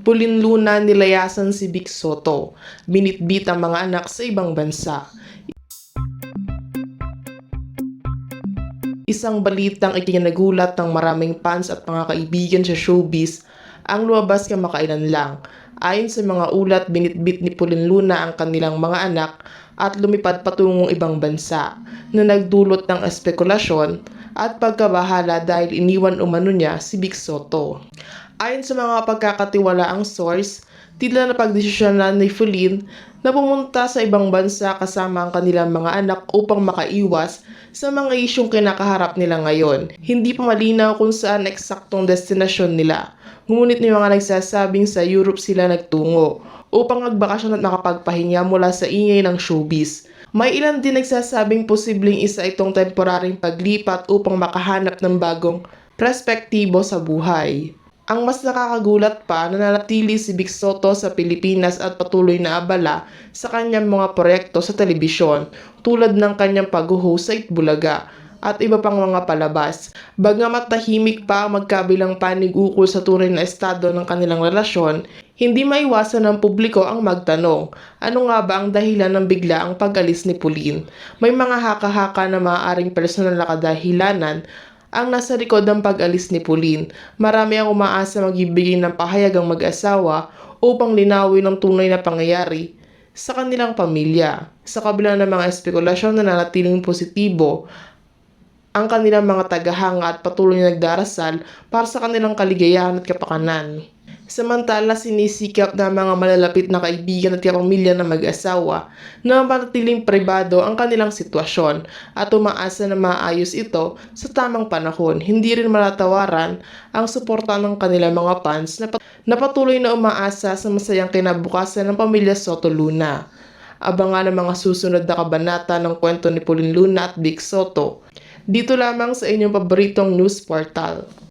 Pulin Luna nilayasan si Vic Soto. Binitbit ang mga anak sa ibang bansa. Isang balitang ikinagulat ng maraming fans at mga kaibigan sa showbiz ang lumabas kamakailan lang. Ayon sa mga ulat, binitbit ni Pulin Luna ang kanilang mga anak at lumipad patungong ibang bansa na nagdulot ng espekulasyon at pagkabahala dahil iniwan umano niya si Vic Soto. Ayon sa mga pagkakatiwalaang source, tila napagdesisyonan ni Fulin na pumunta sa ibang bansa kasama ang kanilang mga anak upang makaiwas sa mga isyong kinakaharap nila ngayon. Hindi pa malinaw kung saan eksaktong destinasyon nila. Ngunit may mga nagsasabing sa Europe sila nagtungo upang magbakasyon at makapagpahinga mula sa ingay ng showbiz. May ilan din nagsasabing posibleng isa itong temporaring paglipat upang makahanap ng bagong perspektibo sa buhay. Ang mas nakakagulat pa, nananatili si Vic Soto sa Pilipinas at patuloy na abala sa kanyang mga proyekto sa telebisyon tulad ng kanyang pag-host sa Itbulaga at iba pang mga palabas. Bagamat tahimik pa ang magkabilang panig ukol sa tunay na estado ng kanilang relasyon, hindi maiwasan ng publiko ang magtanong, ano nga ba ang dahilan ng bigla ang pag-alis ni Pauline? May mga haka-haka na maaaring personal na kadahilanan ang nasa likod ng pag-alis ni Pauline. Marami ang umaasa magbibigay ng pahayag ang mag-asawa upang linawin ang tunay na pangyayari sa kanilang pamilya. Sa kabila ng mga espekulasyon na nanatiling positibo, ang kanilang mga tagahanga at patuloy na nagdarasal para sa kanilang kaligayahan at kapakanan. Samantala, sinisikap ng mga malalapit na kaibigan at kapamilya ng mag-asawa na manatiling pribado ang kanilang sitwasyon at umaasa na maayos ito sa tamang panahon. Hindi rin malatawaran ang suporta ng kanilang mga fans na, pat- na patuloy na umaasa sa masayang kinabukasan ng pamilya Soto Luna. Abangan ang mga susunod na kabanata ng kwento ni Pauline Luna at Vic Soto. Dito lamang sa inyong paboritong news portal.